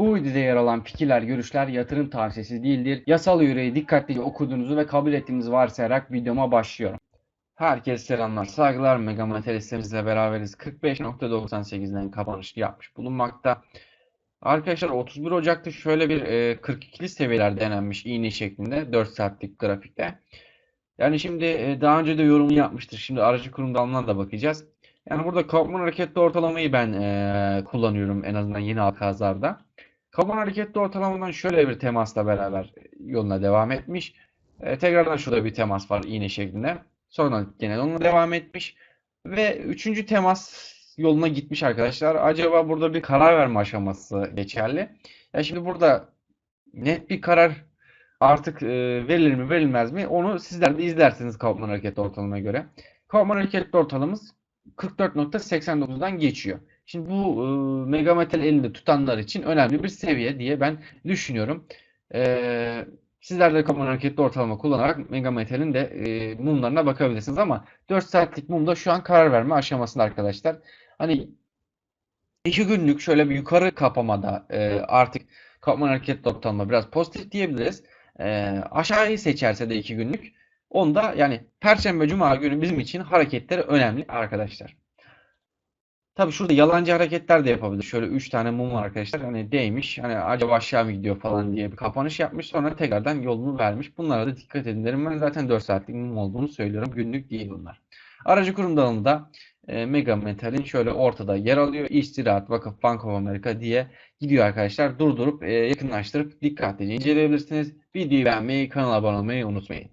Bu videoda yer alan fikirler, görüşler yatırım tavsiyesi değildir. Yasal yüreği dikkatlice okuduğunuzu ve kabul ettiğinizi varsayarak videoma başlıyorum. Herkese selamlar, saygılar. Mega Materialistimizle beraberiz. 45.98'den kapanış yapmış bulunmakta. Arkadaşlar 31 Ocak'ta şöyle bir e, 42'li seviyeler denenmiş iğne şeklinde 4 saatlik grafikte. Yani şimdi e, daha önce de yorumunu yapmıştır. Şimdi aracı kurum dalına da bakacağız. Yani burada Kaufman hareketli ortalamayı ben e, kullanıyorum en azından yeni halkazlarda. Kaufman hareketli ortalamadan şöyle bir temasla beraber yoluna devam etmiş. E, tekrardan şurada bir temas var iğne şeklinde. Sonra gene onunla devam etmiş. Ve üçüncü temas yoluna gitmiş arkadaşlar. Acaba burada bir karar verme aşaması geçerli. Ya şimdi burada net bir karar artık e, verilir mi verilmez mi onu sizler de izlersiniz Kaufman hareketli ortalamaya göre. Kaufman hareketli ortalamamız 44.89'dan geçiyor. Şimdi bu e, Megametal elinde tutanlar için önemli bir seviye diye ben düşünüyorum. E, sizler de Kaufman hareketli ortalama kullanarak Megametal'in de e, mumlarına bakabilirsiniz ama 4 saatlik mumda şu an karar verme aşamasında arkadaşlar. Hani iki günlük şöyle bir yukarı kapamada e, artık Kaufman hareketli ortalama biraz pozitif diyebiliriz. E, aşağıyı seçerse de iki günlük onda yani Perşembe Cuma günü bizim için hareketleri önemli arkadaşlar. Tabii şurada yalancı hareketler de yapabilir. Şöyle 3 tane mum var arkadaşlar. Hani değmiş. Hani acaba aşağı mı gidiyor falan diye bir kapanış yapmış. Sonra tekrardan yolunu vermiş. Bunlara da dikkat edin derim. Ben zaten 4 saatlik mum olduğunu söylüyorum. Günlük değil bunlar. Aracı kurum dalında e, Mega Metal'in şöyle ortada yer alıyor. İş Ziraat Vakıf Bank of America diye gidiyor arkadaşlar. Durdurup e, yakınlaştırıp dikkatlice inceleyebilirsiniz. Videoyu beğenmeyi, kanala abone olmayı unutmayın.